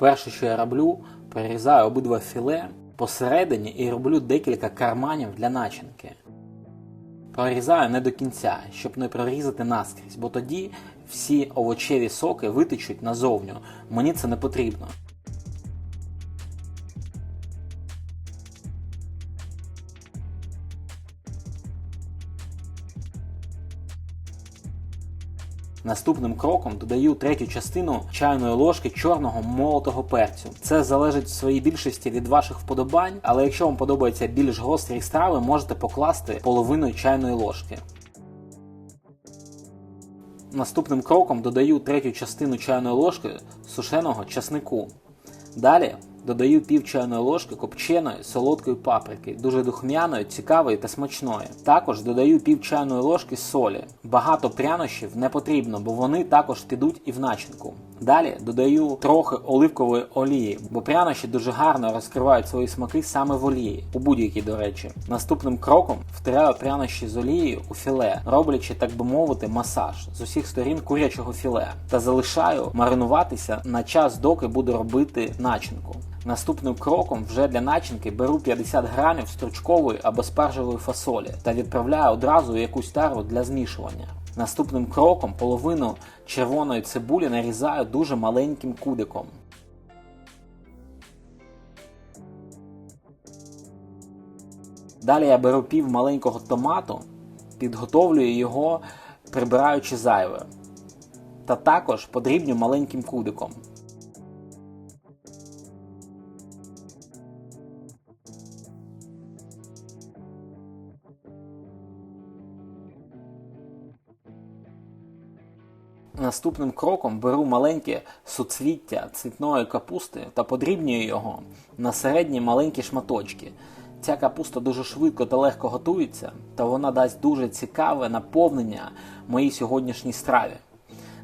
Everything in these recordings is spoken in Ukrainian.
Перше, що я роблю, перерізаю обидва філе посередині і роблю декілька карманів для начинки. Прорізаю не до кінця, щоб не прорізати наскрізь, бо тоді всі овочеві соки витечуть назовню. Мені це не потрібно. Наступним кроком додаю третю частину чайної ложки чорного молотого перцю. Це залежить в своїй більшості від ваших вподобань, але якщо вам подобаються більш гострі страви, можете покласти половину чайної ложки. Наступним кроком додаю третю частину чайної ложки сушеного часнику. Далі додаю пів чайної ложки копченої солодкої паприки, дуже духмяної, цікавої та смачної. Також додаю пів чайної ложки солі. Багато прянощів не потрібно, бо вони також підуть і в начинку. Далі додаю трохи оливкової олії, бо прянощі дуже гарно розкривають свої смаки саме в олії, у будь-якій, до речі. Наступним кроком втираю прянощі з олією у філе, роблячи, так би мовити, масаж з усіх сторін курячого філе, та залишаю маринуватися на час, доки буду робити начинку. Наступним кроком вже для начинки беру 50 грамів стручкової або спаржевої фасолі та відправляю одразу якусь тару для змішування. Наступним кроком половину червоної цибулі нарізаю дуже маленьким кубиком. Далі я беру пів маленького томату, підготовлюю його, прибираючи зайве. Та також подрібню маленьким кубиком. Наступним кроком беру маленьке суцвіття цвітної капусти та подрібнюю його на середні маленькі шматочки. Ця капуста дуже швидко та легко готується, та вона дасть дуже цікаве наповнення моїй сьогоднішній страві.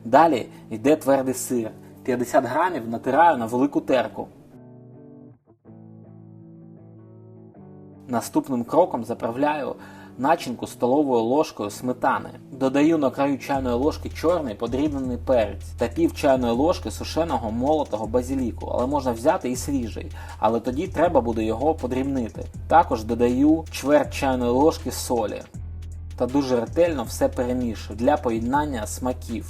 Далі йде твердий сир. 50 грамів натираю на велику терку. Наступним кроком заправляю начинку столовою ложкою сметани. Додаю на краю чайної ложки чорний подрібнений перець та пів чайної ложки сушеного молотого базіліку, але можна взяти і свіжий, але тоді треба буде його подрібнити. Також додаю чверть чайної ложки солі та дуже ретельно все перемішую для поєднання смаків.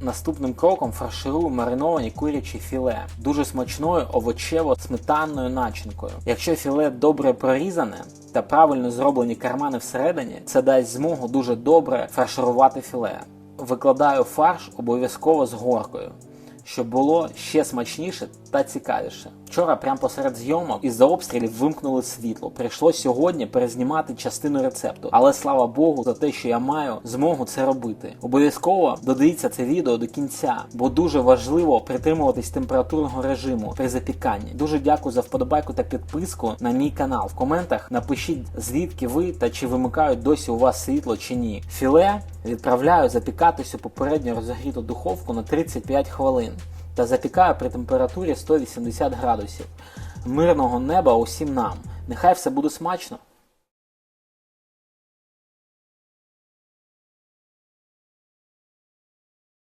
Наступним кроком фарширую мариновані курячі філе дуже смачною овочево-сметанною начинкою. Якщо філе добре прорізане та правильно зроблені кармани всередині, це дасть змогу дуже добре фарширувати філе. Викладаю фарш обов'язково з горкою, щоб було ще смачніше та цікавіше. Вчора, прямо посеред зйомок, із-за обстрілів вимкнули світло. Прийшлось сьогодні перезнімати частину рецепту, але слава Богу за те, що я маю змогу це робити. Обов'язково додивіться це відео до кінця, бо дуже важливо притримуватись температурного режиму при запіканні. Дуже дякую за вподобайку та підписку на мій канал. В коментах напишіть звідки ви та чи вимикають досі у вас світло чи ні. Філе відправляю запікатись у попередньо розігріту духовку на 35 хвилин та запікаю при температурі 180 градусів. Мирного неба усім нам. Нехай все буде смачно!